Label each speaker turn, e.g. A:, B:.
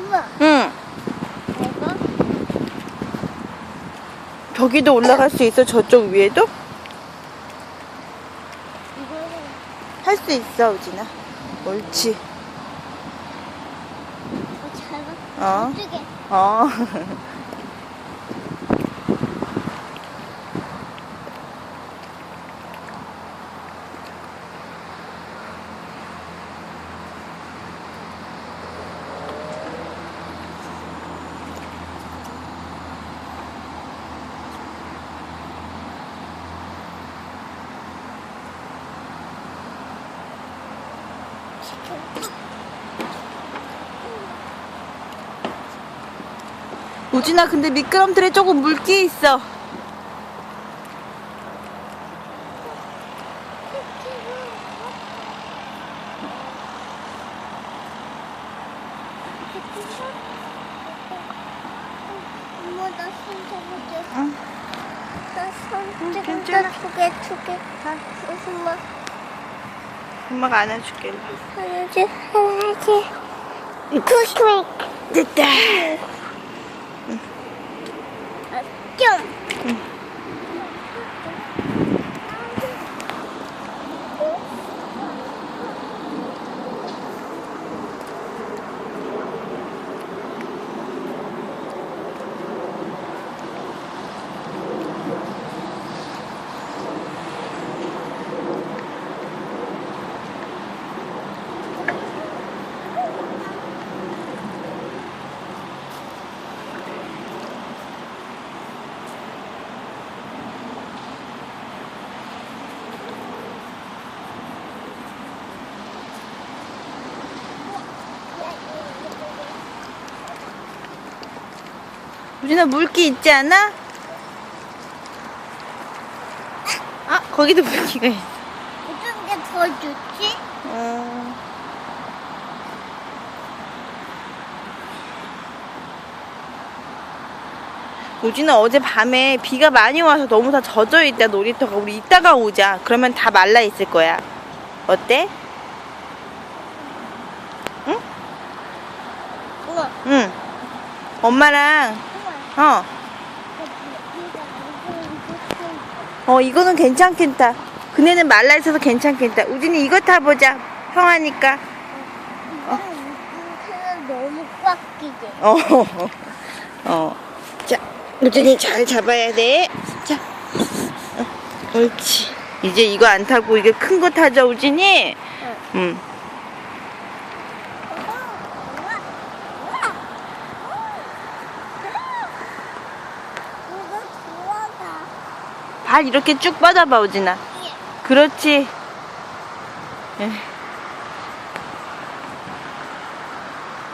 A: 엄마,
B: 응.
A: 이거?
B: 저기도 올라갈 수 있어, 저쪽 위에도? 할 수 있어, 우진아. 옳지. 어. 어. 우진아, 근데 미끄럼틀에 조금 물기 있어.
A: 엄마, 나손 잡아줘.
B: 응.
A: 나손 지금
B: 괜찮아.
A: 두 개, 두 개. 엄마,
B: 엄마가 안아줄게.
A: 하나지, 하나지. 투스윙.
B: 됐다.
A: 좀.
B: 우진아, 물기 있지 않아? 아, 거기도 물기가 있어.
A: 어떤 게 더 좋지?
B: 어. 우진아 어제 밤에 비가 많이 와서 너무 다 젖어 있다 놀이터가 우리 이따가 오자 그러면 다 말라 있을 거야 어때?
A: 우와,
B: 응 엄마랑. 어, 어 이거는 괜찮겠다 그네는 말라 있어서 괜찮겠다 우진이 이거 타보자 형아니까
A: 이거는 너무 꽉 끼게.
B: 어, 어. 자, 우진이 잘 잡아야 돼. 자, 어, 옳지. 이제 이거 안 타고 이게 큰 거 타자, 우진이. 응.
A: 이거 좋아다.
B: 발 이렇게 쭉 뻗어봐, 우진아. 그렇지. 에,